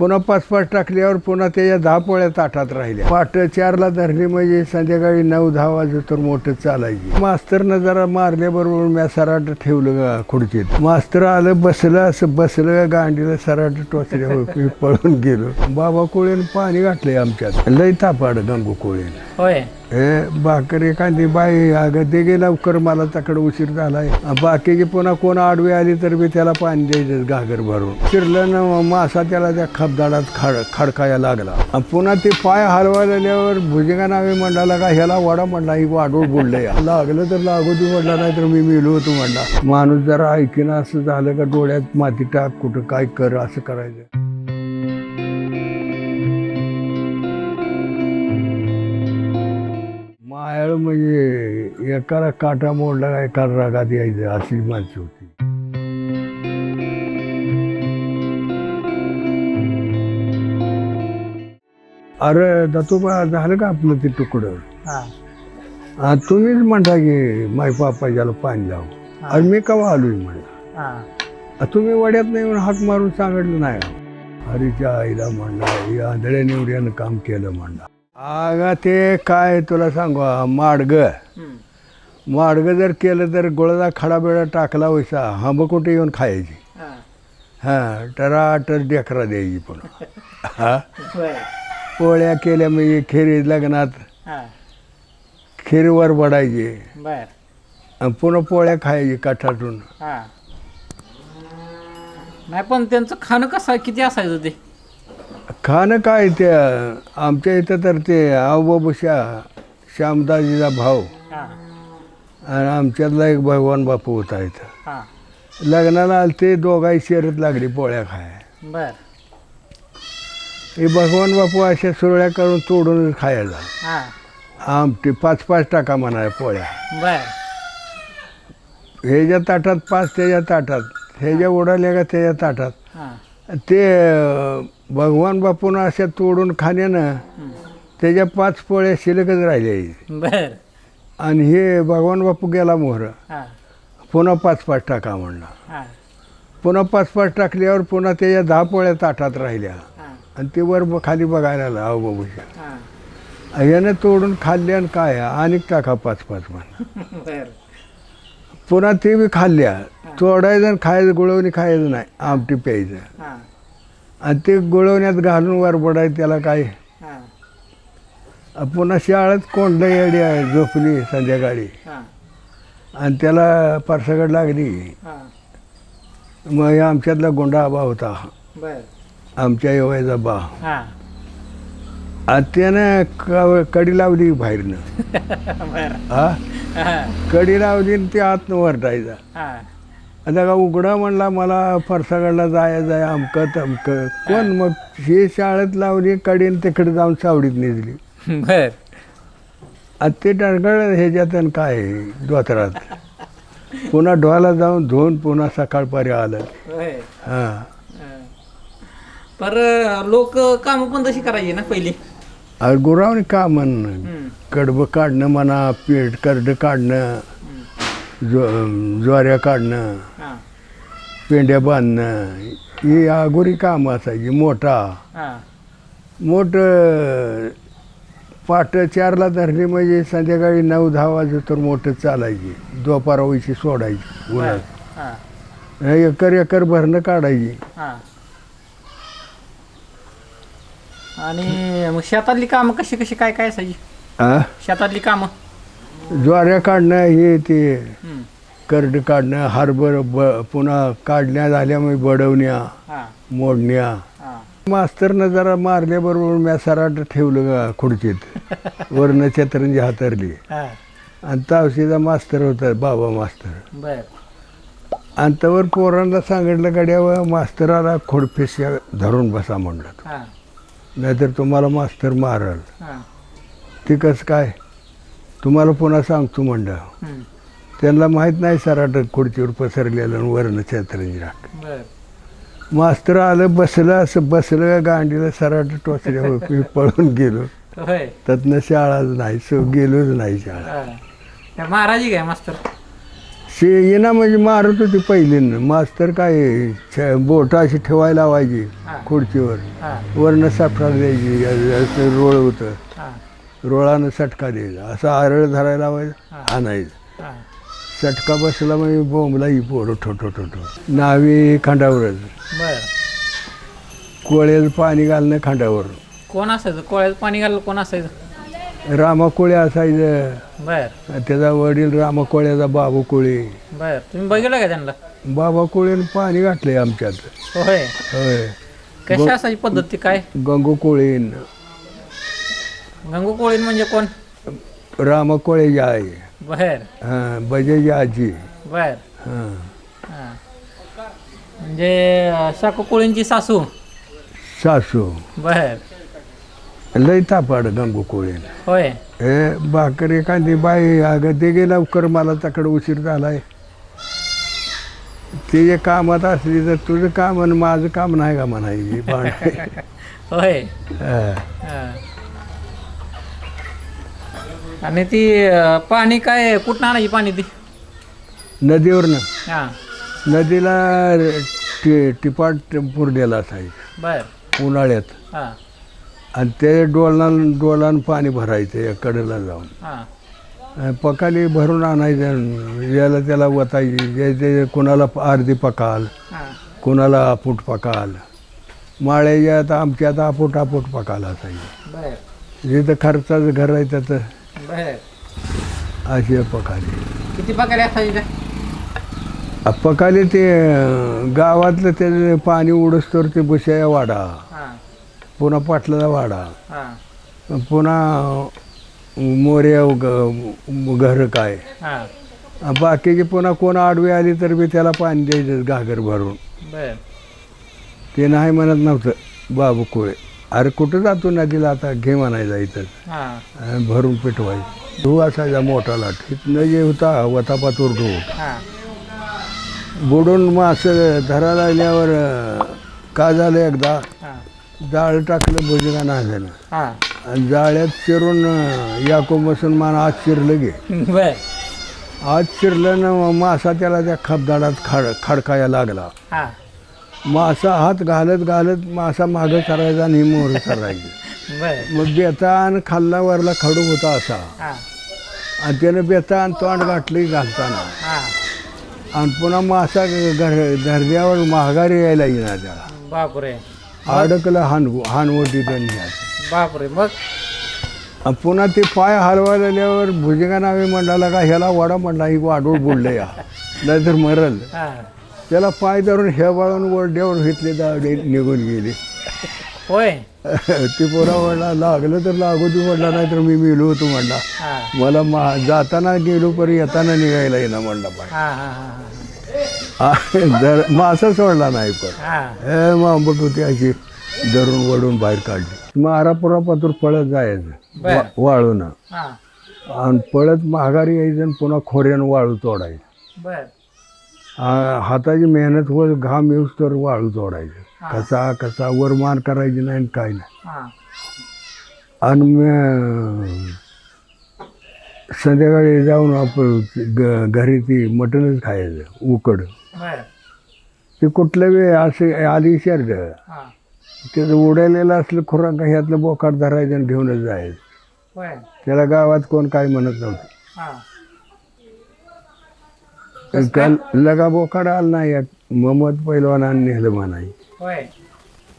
पुन्हा पाच पाच टाकल्यावर पुन्हा त्याच्या दहा पोळ्या ताटात राहिल्या. पाठ चारला धरली म्हणजे संध्याकाळी नऊ दहा वाजू तर मोठं चालायची. मास्तरनं जरा मारल्याबरोबर मी सराट ठेवलं खुर्चीत. मास्तर आलं बसलं असं बसलं गांडीला सराट टोचल्या पळून गेलो. बाबा कोळीनं पाणी घातलंय आमच्यात. लय तापाड गंगू कोळीनं होय. हे भाकर एखादी बाई अगं ते गेला लवकर मला तकडं उशीर झालाय. बाकीची पुन्हा कोण आडवी आली तर मी त्याला पाणी द्यायचं घागर भरून. शिरलं ना मासा त्याला त्या खपदाडात खड खडकाया लागला. आणि पुन्हा ते पाय हलवायल्यावर भुजंगा नावे म्हणाला का ह्याला वडा म्हणला ही वाढवून बुडले लागलं तर लागू तू म्हणला नाही तर मी मिळू होतो म्हणला. माणूस जरा ऐकिना असं झालं का डोळ्यात माती टाक कुठं काय कर असं करायचं. म्हणजे एकाला काटा मोडला का एकाला रागात यायचं अशी माणसं होती. अरे दत्तोबा झालं का आपलं ते तुकडं? हा. तुम्हीच म्हणता की माय पापाच्याला पाणी लाव. अरे मी कवा आलोय म्हणला हा. तुम्ही वड्यात नाही म्हणून हाक मारून सांगितलं नाही हरीच्या आईला म्हणला या आंधळ्या निवड्यानं काम केलं म्हणला. आगा ते काय तुला सांगू माडग. माडग जर केलं तर गोळाचा खडा बिडा टाकला वैसा हांब कुठे येऊन खायची? हा. टराटर डेकरा द्यायची पुन्हा. हा? पोळ्या केल्या म्हणजे खेरी लग्नात खीरवर बडायची. बर. आणि पुन्हा पोळ्या खायची काठातून. नाही पण त्यांचं खाणं कसं किती असायचं ते? खाणं काय ते आमच्या इथं तर ते आवबाबूशा श्यामदाजीचा भाऊ. आणि आमच्यातला एक भगवान बापू होता इथं. लग्नाला आले ते दोघाही शर्यत लागली पोळ्या खाय बर. हे भगवान बापू अशा सुरळ्या करून तोडून खायला. आमटी पाच पाच टाका म्हणा पोळ्या. बर. ह्याच्या ताटात पाच त्याच्या ताटात. ह्याच्या उडाल्या का त्याच्या ताटात. ते भगवान बापून अशा तोडून खाण्यानं. त्याच्या पाच पोळ्या शिल्लकच राहिल्या बर. आणि हे भगवान बापू गेला मोहर. पुन्हा पाच पाच टाका म्हणला. पुन्हा पाच पाच टाकल्यावर पुन्हा त्याच्या दहा पोळ्या ताटात राहिल्या. आणि ते वर ब- खाली बघायला आलं अहो बाबूच्या यानं तोडून खाल्ले आणि काय आणि टाका पाच पाच म्हण बर. पुन्हा ते बी खाल्ल्या. तोडायचं आणि खायचं गुळवणी खायचं नाही. आमटी प्यायचं. हा. आणि ते गुळवण्यात घालून वर पडायचं त्याला काय हा. पुन्हा शाळेत कोंडलं येडी आहे झोपली संध्याकाळी. हा. आणि त्याला परसगड लागली. हा. मग आमच्यातला गोंडा आबा होता. बर. आमच्या येवायचा बा. हा. त्यानं क- कडी लावली बाहेरनं. हा. कडी लावली आणि ते आतनं वरटायचा आता का उघडा म्हणला मला फरसागडला जाय जाय अमकं तमकं. कोण मग हे शाळेत लावली कडीन तिकडे जाऊन सावडीत निजली बर. आता ते टणकळ ह्याच्यात आणि काय दोतरात. पुन्हा डोळ्याला जाऊन धुवून पुन्हा सकाळपारी आलं. हां. पर लोक काम पण तशी करायची ना पहिली? अरे गुरावने का म्हणणं हम्म. कडबं काढणं म्हणा पीठ करडं काढणं ज्व ज्वाऱ्या काढणं हा. पेंड्या बांधणं ही अगोरी कामं असायची मोठा. मोठ पाट चारला धरली म्हणजे संध्याकाळी नऊ दहा वाजता तर मोठं चालायची दुपारावशी सोडायची उन्हात. एकर एकर भरणं काढायची हा आणि मग शेतातली कामं कशी कशी काय काय असायची? शेतातली कामं? ज्वाऱ्या काढणं हे ते हम्म. करड काढणं हार्बर ब पुन्हा काढण्या झाल्यामुळे बडवण्या हा. मोडण्या. हा. मास्तरनं जरा मारल्याबरोबर मी सराट ठेवलं गा खुर्चीत. वरनं छत्रंजी हातरली. हा. आणि तावशीचा मास्तर होता बाबा मास्तर. बर. आणि तवर पोरांना सांगितलं गड्यावर मास्तराला खोडफेस्या धरून बसा म्हणलं हा. नाहीतर तुम्हाला मास्तर मारल. हा. ते कसं काय? तुम्हाला पुन्हा सांगतो म्हणलं. त्यांना माहीत नाही सराट खुर्चीवर पसरलेलं आणि वरनं छत्रंजी राख. बर. मास्तर आलं बसलं असं बसलं गांडीला सराट टोचल्यावर मी पळून गेलो. होय. त्यातनं शाळाच नाही सो गेलोच नाही शाळा. हा. त्या महाराजी काय मास्तर? शे येणं म्हणजे मारत होती पहिलीनं. मास्तर काय छ- बोटं अशी ठेवायला लावायची. खुर्चीवर. हा. वरनं सटका द्यायची असं रोळ होतं. हा. रोळानं सटका द्यायचा. असं आरळ धरायला लावायचं हा. आणायचं. हा. सटका बसला म्हणजे बोंबला ही पोरं ठोठो ठोठो नावी खांडावरच. बर. कोळ्याचं पाणी घालणं खांडावर. कोण असायचं? कोळ्यात पाणी घाललं कोण असायचं? रामा कोळे असायचं बर त्याचा वडील रामा कोळ्याचा बाबू कोळे. बर. तुम्ही बघितलं का त्यांना? बाबा कोळेनं पाणी घातलंय आमच्यात. होय. होय. कशी असायची पद्धत काय? गंगू कोळीन. गंगू कोळीन म्हणजे कोण? रामा कोळेची आई बर. हां बजेची आजी. बर. हां. हा. म्हणजे अं, शाकू कोळींची सासू. सासू. बर. लय तापाड गंगू कोळीन. होय. हे भाकर एखादी बाई अगं ते गे लवकर मला तकडे उशीर झालाय. ते जे कामात असली तर तुझं काम आणि माझं काम नाही का म्हणायची भांडे? होय. हां. आणि ती अं, पाणी काय कुठं आणायची पाणी ती? नदीवरनं. हा. नदीला टि टिपाट पुरलेला असायचं बर. उन्हाळ्यात. हा. आणि ते डोलना डोलान पाणी भरायचं या कडेला जाऊन. हा. पकाली भरून आणायचं याला त्याला वतायची. जे ते कोणाला अर्धी पकाल कोणाला आपूट पकाल. माळ्याच्या आता आमच्या आता आपूट आपूट पकाल असायची. जिथं खर्चाचं घर आहे त्याचं अशी पकाली. किती पगारी असायची पकाली ते गावातलं ते पाणी उडसतोर ते बुशाया वाडा. पुन्हा पाटलाचा वाडा. पुन्हा मोर्या घर काय. हा. बाकीची पुन्हा कोण आडवी आली तर बी त्याला पाणी द्यायचं घागर भरून. ते नाही म्हणत नव्हतं बाबू कोळे. अरे कुठं जातो नदीला आता? घे म्हणायचा इथं. भरून पेटवायचं ढू असायचा मोठा लाट. इथनं जे होता वतापातूर ढू हा. बुडून मग असं धरा लागल्यावर का झालं एकदा? जाळ टाकलं भुजगा नाही झालं. हा. आणि जाळ्यात चिरून याको मुसलमान आज चिरलं गे. बर. आज चिरलं ना मासा त्याला त्या खपदाडात खाड खडकाया लागला. हा. मासा हात घालत घालत मासा मागं करायचा आणि मोर करायची बर. मग बेतान खाल्ला वरला खडू होता असा. हा. आणि त्यानं बेतान तोंड गाठली घालताना. हा. आणि पुन्हा मासा घर धरल्यावर महागारी यायला येणार त्याला. बापरे. अडकलं हान हानवटी त्यांनी बापरे मग? पुन्हा ते पाय हलवायला आल्यावर भुजंगा नावे मंडळाला का ह्याला वाडा मंडळा ही वाढवून बुडलं या. नाहीतर मरल. हा. त्याला पाय धरून हे वळून वरड्यावर घेतले दाडे निघून गेले. होय? ते पोरा म्हणला लागलं तर लागू दे म्हणला नाही तर मी मिळू होतो म्हणला. हा. मला मा जाताना गेलो पण येताना निघायला येणं म्हणला पाय. हा हा हा. जर मासा सोडला नाही पण. हा. हे मांबट होती अशी धरून वडून बाहेर काढली. मारापुरा पातूर पळत जायचं. बर. वा- वाळून. हा. आणि पळत महागारी यायचं आणि पुन्हा खोऱ्यानं वाळू तोडायचं. बर. आ, हाताची मेहनत वर घाम येऊस तर वाळू तोडायचं. कसा कसा वरमान करायची नाही आणि काय नाही. हा. आणि मग संध्याकाळी जाऊन आपण ग- घरी ती मटणच खायचं उकड. ते कुठलं वेळ असे आली शर्ट हा. त्याचं उडालेलं असलं खुराक ह्यातलं बोकाट धरायचं आणि घेऊनच जायचं. त्याला गावात कोण काय म्हणत नव्हतं. हा. काल लगा बोकाड आला नाही मोहम्मद पैलवानाने नेलं म्हणाय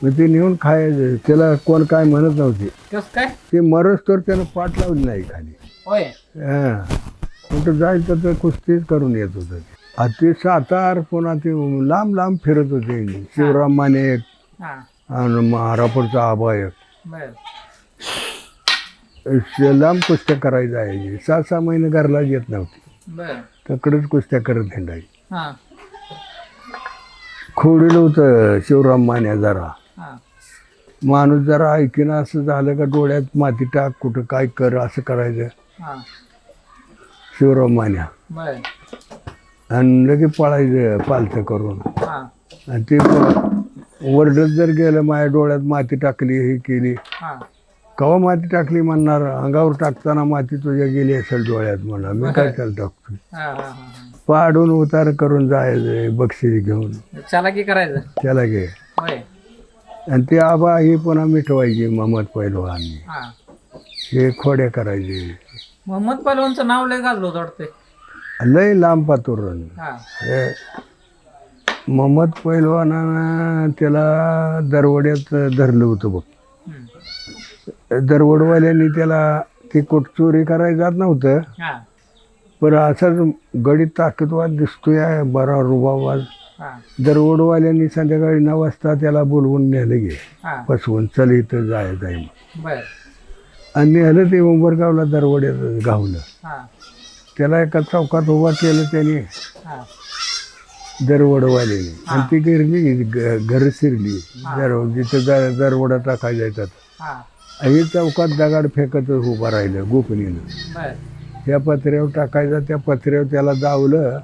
मग ते नेऊन खायचं. त्याला कोण काय म्हणत नव्हते. ते मरस तर त्यानं पाठ लावली नाही खाली. हां. कुठं जायचं तर कुस्तीच करून येत होतं ते. ते सातार पुन्हा ते लांब लांब फिरत होते. शिवराम माने एक आणि महारापूरचा आबा एक. लांब कुस्त्या करायला जायचे. सहा सहा महिने घरला येत नव्हती. तकडेच कुस्त्या करत हिंडायची. हा. खोडील होतं शिवराम मान्या जरा. माणूस जरा ऐकीनं असं झालं का डोळ्यात माती टाक कुठं काय कर असं करायचं. शिवराम मान्या आणि लगेच पळायचं पालथं करून. हा. आणि ते प- जर गेलं माझ्या डोळ्यात माती टाकली हे केली. हा. कवा माती टाकली म्हणणार? अंगावर टाकताना माती तुझ्या गेली असेल डोळ्यात म्हणा. मी काय त्याला टाकतो हा हा हा पाडून उतार करून जायचं बक्षीस घेऊन. चला की करायचं? त्याला घे. होय. आणि ते आबा ही पुन्हा मिटवायची मोहम्मद पैलवान हा. हे खोड्या करायचे. मोहम्मद पहलवानचं नाव लय गाजलं वाटतंय. लय लांब पातुरण हा. मोहम्मद पैलवानानं त्याला दरवड्यात धरलं होतं बघ. दरवडवाल्यांनी त्याला ते कोट चोरी करायला जात नव्हतं. पण असाच गडीत ताकदवाद दिसतोय बरा रुबाबाज हा. दरवडवाल्यांनी संध्याकाळी नऊ वाजता त्याला बोलवून नेलं गे फसवून चल इथं जायचं आहे मग आणि नेलं ते उंबरगावला दरवड्यात गावलं त्याला एका चौकात उभा केलं त्यांनी. हा. दरवडवाल्याने आणि ती गिरली घर शिरली. दर जिथं दर दरवडा टाकायला येतात हा. आणि चौकात दगाड फेकतच उभा राहिलं गोपनीनं. त्या पत्र्यावर टाकायचं त्या पत्र्यावर त्याला दावलं.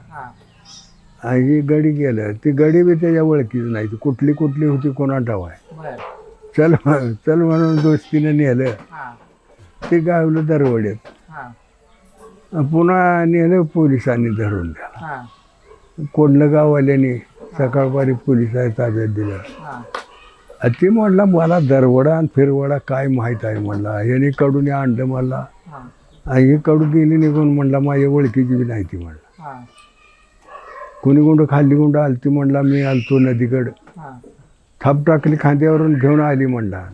आणि गडी गेलं. ती गडी बी त्याच्या ओळखीच नाही. ती कुठली कुठली होती कोणा आहे. चल चल म्हणून दोस्तीनं नेलं. ते गावलं दरवड्यात. पुन्हा नेलं पोलिसांनी धरून त्याला हा. कोंडलं गाववाल्याने सकाळपारी पोलिसांनी ताब्यात दिलं. ते म्हणला मला दरवडा आणि फिरवडा काय माहीत आहे म्हणला. याने कडून आणलं मला हा. कडू गेली निघून म्हणला माझ्या ओळखीची बी नाही ती म्हणला. कोणी गुंड खाल्ली गुंड आलती म्हणला मी आलतो नदीकडं. थाप टाकली खांद्यावरून घेऊन आली म्हणला.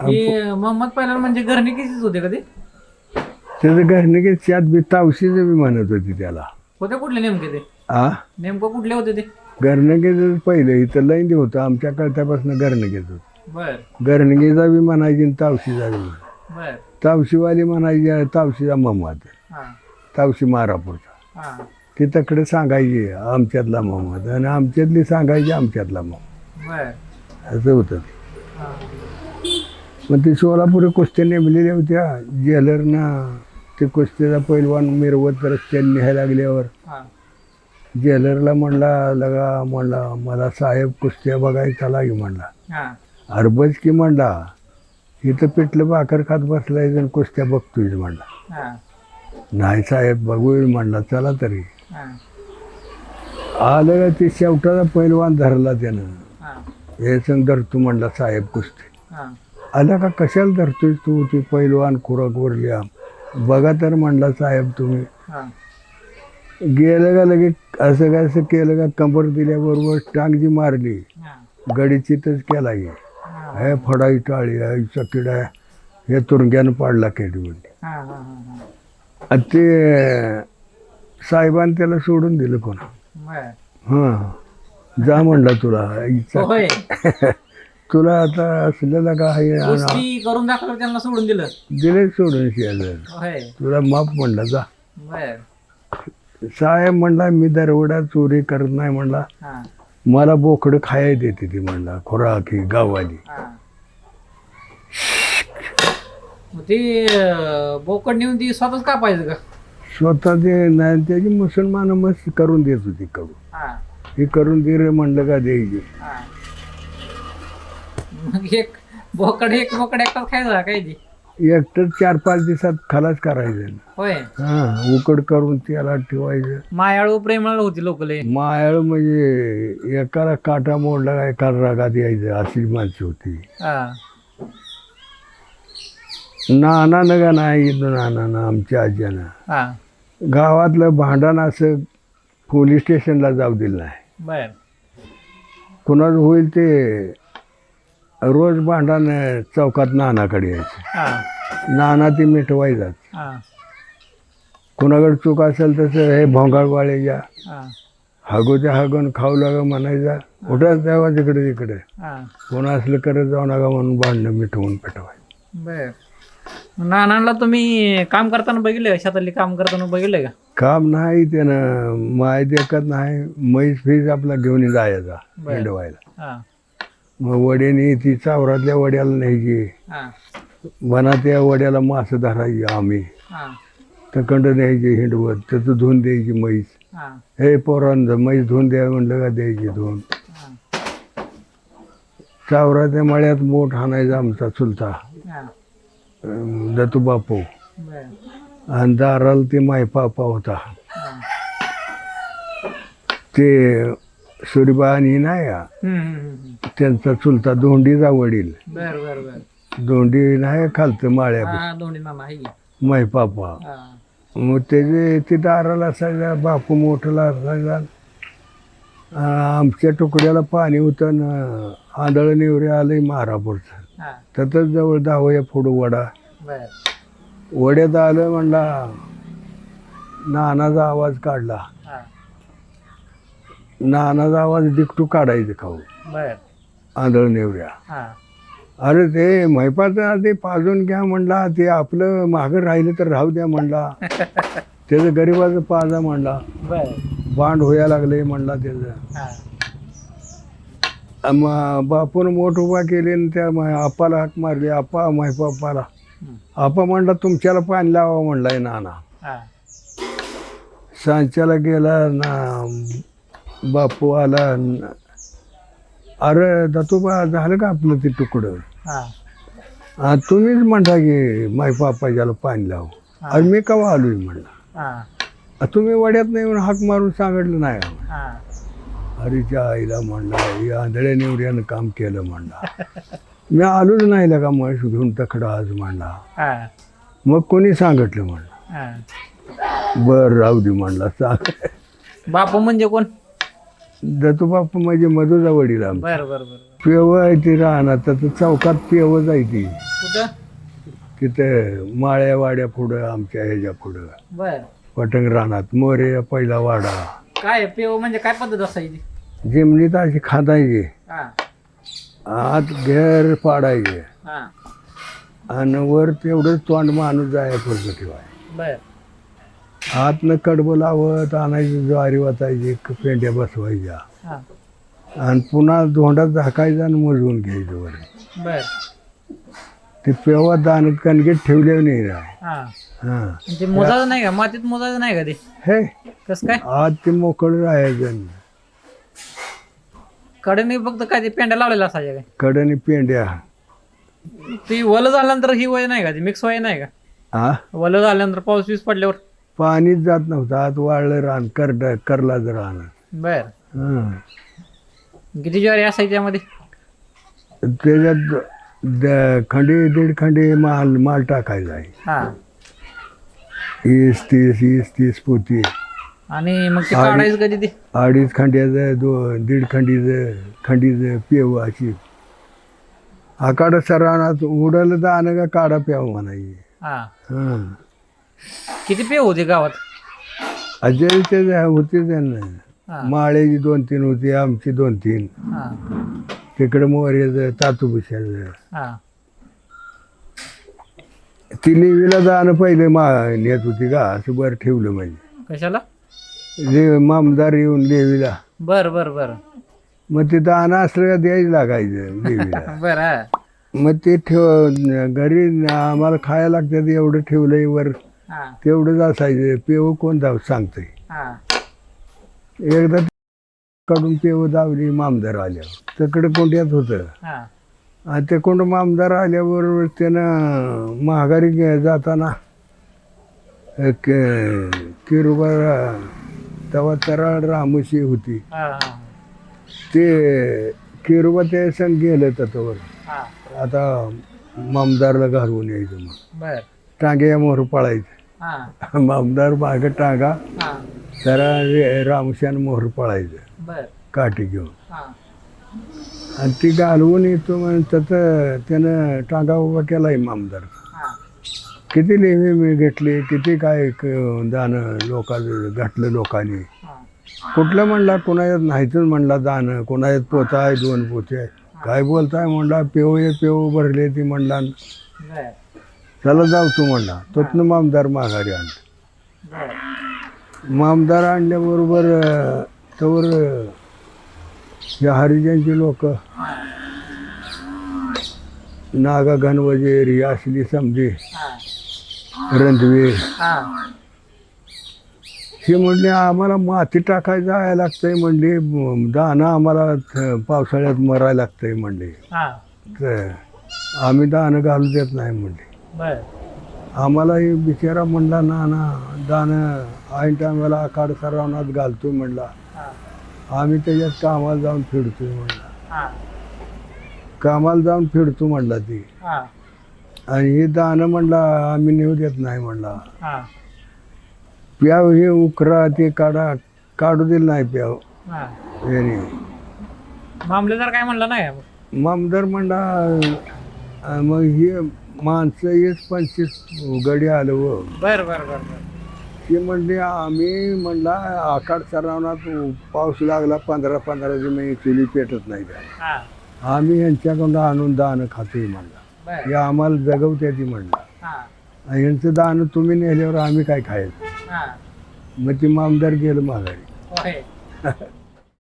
मोहम्मद पहलवान म्हणजे घरणिकीचीच होते कधी? त्याचं घरने त्यात बी तावशीचं बी म्हणत होती त्याला. होते कुठले नेमके ते? आ? नेमकं कुठले होते ते? घरनगेचं पहिलं इथं लैंदी होतं. आमच्या कळत्यापासून घरनगेच होतं. बर. घरनगेचा बी म्हणायची आणि तावशीचा बी. म्हणायची. बर. तावशीवाली म्हणायची तावशीचा मोहम्मद हा. तावशी मारापूरचा. हा. ती तकडे सांगायची आमच्यातला मोहम्मद आणि आमच्यातली सांगायची आमच्यातला मोहम्मद बर. असं होतं ते. हा. मग ते सोलापुरी कुस्त्या नेमलेल्या होत्या. जेलरनं ते कुस्तीचा पैलवान मिरवत रस्त्याने न्यायला लागल्यावर जेलरला म्हणला लगा म्हणला मला साहेब कुस्त्या बघायचा लागे म्हणला. अरबज की म्हणला. इथं पिठलं भाकर खात बसलाय आणि कुस्त्या बघतोय म्हणला. हा. नाही साहेब बघू म्हणला चला तरी. आलं का ते शेवटाचा पैलवान धरला त्यानं. हा. संग धरतो म्हणला साहेब कुस्ती. आला का कशाला धरतोय तू ती पैलवान खुराक वरल्या बघा तर म्हणला साहेब तुम्ही. गेलं का लगे असं काय असं केलं का? कंबर दिल्याबरोबर टांग जी मारली. हा. गडीचीतच केला गे हा. हे फडाई टाळी आहे चकिडा हे तुरंग्यानं पाडला आणि ते साहेबांनी त्याला सोडून दिलं कोणा हां. जा म्हणला तुला. आईचा तुला आता असलेलं का आहे? कुस्ती करून दाखवलं त्यांना सोडून दिलं. दिले सोडून शेजार होय. तुला माफ म्हणला जा. बर साहेब म्हणला मी दरवडा चोरी करत नाही म्हणला. हा. मला बोकडं खाया देते ती म्हणला खुराक ही हा. मग ते अं, बोकड नेऊन ती स्वतःच कापायचं का? स्वतः ते नाही त्याची मुसलमान मस्त करून देत होती कडू हा. ही करून दे रे म्हणलं का द्यायची हा. मग एक बोकड एक बोकड एकटाच खायचा काय ती? एकटं चार पाच दिवसात खलास करायचं. होय. हा उकड करून त्याला ठेवायचं. मायाळू प्रेमळ होती लोक लय मायाळ म्हणजे एकाला काटा मोडला का एकाला रागात यायचं अशी माणसं होती. हा. नाना नगा नाही इथं नाना ना आमच्या आज्यानं. हा. गावातलं भांडण असं पोलीस स्टेशनला जाऊ दिलं नाही. बर. कुणाचं होईल ते रोज भांडण चौकात नानाकडे यायचं. हा. नाना ते मिटवायचाच हा. कुणाकडे चूक असेल तसं हे भोंगाळवाळेच्या हा. हागोच्या हागून खाऊ लागा म्हणायचा कुठं जावा तिकडे तिकडे. हा. कोण असलं करत जाऊ नका म्हणून भांडणं मिटवून पेटवायचं बर. नानांना तुम्ही काम करताना बघितलं का? शेतातली काम करताना बघितलंय का? काम नाही त्यानं. माय देखत नाही. म्हैस फीस आपला घेऊन जायचा हा. मग वड्याने ती चावरातल्या वड्याला न्यायची वनात त्या वड्याला मासं धरायची आम्ही. तकंड न्यायची हिंडवत त्याचं धुवून द्यायची म्हैस. हा. हे पोरांचं म्हैस धुवून द्या म्हणलं का द्यायची धुवून. चावराच्या मळ्यात मोठ हाणायचा आमचा चुलता. दत्तू बापू. आणि दाराला ते माय पापा होता ते सुरीबा आणि हम्म. त्यांचा चुलता दोंडीचा वडील. बर बर बर. दोंडी नाही खालतं माळ्या हा दोन्ही मामा आहे की. मै पापा. हा. मग त्याचे ते दाराला असायचा बापू मोठला असायचा आ, आमच्या तुकड्याला पाणी होतं ना आंधळ नेवरे आलं महारापूरचं. हा. तसंच जवळ दहावया पुढं वडा. बर. वड्यात आलं म्हणला नानाचा आवाज काढला. नानाचा आवाज दिकटू काढायचं खाऊ. बर. आंधळ नेवऱ्या. हा. अरे ते मैपाचं ते पाजून घ्या म्हणला ते आपलं मागं राहिलं तर राहू द्या म्हणला. त्याचं गरिबाचं पाजा म्हणला. बर. बांड व्हायला लागले म्हणला त्याचं. हा. बापून मोठ उभा केले आणि त्या मा- आप्पाला हाक मारली. आप्पा हम्म. आप्पा म्हणला तुमच्याला पाणी लावा म्हणलाय नाना. हा. सांच्याला गेला ना बापू आला न- अरे दतोबा झालं का आपलं ते तुकडं? हा. हा, तुम्हीच म्हणता की माय पापाच्याला पाणी लाव. अरे मी कवा आलोय म्हणला? हा. "आ, तुम्ही वड्यात नाही म्हणून हाक मारून सांगितलं नाही का?" हा. हरीच्या आईला म्हणला ही आंधळ्या निवऱ्यानं काम केलं म्हणला. मी आलोच नाही लगा म्हैस घेऊन तकडा आज म्हणला. हा. मग कोणी सांगितलं म्हणला? हा. बर राहू दे म्हणला सांग. बापू म्हणजे कोण? दत्तू बाप्पा म्हणजे मधुजा वडील आमचा. बर बर बर पेव आहे ती राहणार तर चौकात ती कुठं? तिथे माळ्या वाड्या पुढं आमच्या ह्याच्या पुढं. बर. पटंग रानात मोरे पहिला वाडा. काय पेव म्हणजे काय पद्धत असायची? जिमनीत अशी खातायची हा. आत घेर पाडायचे. हा. आणि वर तेवढंच तोंड माणूस जायचं ठेवाय बर. आतनं कडबं लावत आणायची ज्वारी वाचायची पेंड्या बसवायच्या. हा. आणि पुन्हा धोंडात झाकायचं आणि मजवून घ्यायचं वर बर. ते पेवा दाणत कणकेत ठेवले नाही ना हा. हां. ते मोजायचं नाही का? मातीत मोजायचं नाही का ते? हे. कसं काय? आत ते मोकळं राहायचं कडेने फक्त काय ते पेंड्या लावलेला असायच्या काय? कडनी पेंड्या. ती वल झाल्यानंतर ही वय नाही का? ती मिक्स वय नाही का? हा वल झाल्यानंतर पाऊस वीस पडल्यावर? पाणीच जात नव्हतं. आत वाळलं रान करड करलाच रान. बर. हां. किती ज्वारी असायची त्यामध्ये? त्याच्यात द- खंडी दीड खंडी माल माल टाकायचा आहे. हा. वीस तीस वीस तीस पोती. आणि मग ते आणि- काढायचं कधी ते? अडीच खंड्याचं दो दीड खंडीचं खंडीचं पेव अशी. आकाड सरानात उडलं दानं का काढा प्याव म्हणायची. हा. हां. किती पेव होते गावात? अजयचे जे होते त्यांना. माळ्याची दोन तीन होती आमची दोन तीन. हा. तिकडं मोर्याचं तातुबुशाचं हा. ती लेवीला जाणं पहिले मा नेत होती का असं बरं ठेवलं म्हणजे. कशाला? ले मामदार येऊन लेवीला बर बर बर. मग ते दाणं असलं का द्यायला लागायचं देवीला बर. हा मग ते ठेव घरी आम्हाला खायला लागतं ते एवढं ठेवलंय वर. तेवढंच असायचं. पेव कोण दाव सांगतंय. हा. एकदा कडून पेव दावली मामदार आल्यावर. तिकडे कोंड्यात होतं. हा. आणि ते कोण मामदार आल्याबरोबर त्यानं महागारी जाताना किरुबा तेव्हा तराळ रामोशी होती. ते किरुबा ते संग गेलं त्याच्यावर आता मामदारला घालवून यायचं मग टांग्या मोहर पळायचं. हा. मामदार मागं हा. जरा रे- रामशान मोहर पळायचं. काठी घेऊन. हा. आणि ती घालवून येतो म्हणून त्याचं त्यानं टांगा उभा केलाय मामदार हा. किती नेहमी मी घेतले किती काय दानं लोकांचं घातलं लोकांनी. हा. कुठलं म्हणला कोणाच्यात नाहीतच म्हणला दानं कोणाच्यात पोता आहे दोन पोते काय बोलताय म्हणला पेव ये पेव भरले ती म्हणला. चला जाऊ तू म्हणला तोतनं मामदार माघारी आण मामदार आणल्याबरोबर तवर या हरिजनची लोक नागा गणवजेर ही असली समजे रंधवे हा. म्हणले आम्हाला माती टाकायचं जायला लागतंय म्हणले. दाणं आम्हाला पावसाळ्यात मरायला लागतंय म्हणले. हा. तर आम्ही दाणं घालू देत नाही म्हणले. आम्हाला हे बिचारा म्हणला ना ना दाणं ऐन टायमाला आकाड सरावनात घालतो म्हणला. आम्ही त्याच्यात कामाला जाऊन फिरतोय म्हणला. कामाला जाऊन फिरतो म्हणला ती. आणि हे दानं म्हणला आम्ही नेऊ देत नाही म्हणला. प्याव हे उकरा ते काढा काढू दिलं नाही प्याव. हा. याने. मामलेदार काय म्हणलं नाही? मामदार म्हणला मग हे माणसं येत पंचवीस गडी आलं व बर बर बर बर. ते म्हणले आम्ही म्हणला आकाड सरावनात पाऊस लागला पंधरा पंधरा दिवस चुली पेटत नाही हा. आम्ही यांच्याकडून आणून दानं खातोय म्हणला. बर. हे आम्हाला जगवत्या ती म्हणला. हा. आणि यांचं दानं तुम्ही नेल्यावर आम्ही काय खायचं? हा. मग ती मामदार गेलं माघारी. होय.